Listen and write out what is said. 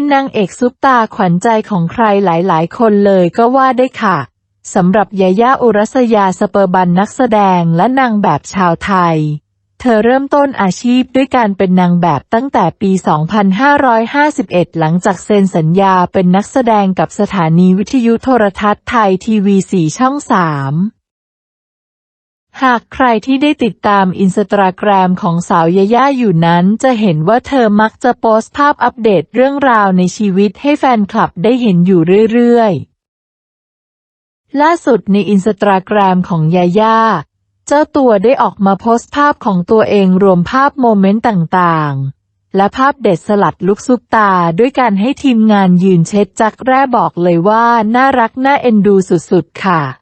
เป็นนางเอกซุปตาขวัญใจของใครหลายๆ คนเลยก็ว่าได้ค่ะสำหรับยาย่าอุรัสยาสเปอร์บันนักแสดงและนางแบบชาวไทย เธอเริ่มต้นอาชีพด้วยการเป็นนางแบบตั้งแต่ปี 2551 หลังจากเซ็นสัญญาเป็นนักแสดงกับสถานีวิทยุโทรทัศน์ไทยทีวี 4 ช่อง 3 หากใครที่ได้ติดตามอินสตาแกรมของสาวยาย่าอยู่นั้น จะเห็นว่าเธอมักจะโพสต์ภาพอัปเดตเรื่องราวในชีวิตให้แฟนคลับได้เห็นอยู่เรื่อยๆ ล่าสุดในอินสตาแกรมของยาย่า เจ้าตัวได้ออกมาโพสต์ภาพของตัวเองรวมภาพโมเมนต์ต่างๆ และภาพเด็ดสลัดลุกซุปตาด้วยการให้ทีมงานยืนเช็ดจักแร่บอกเลยว่าน่ารักน่าเอ็นดูสุดๆ ค่ะ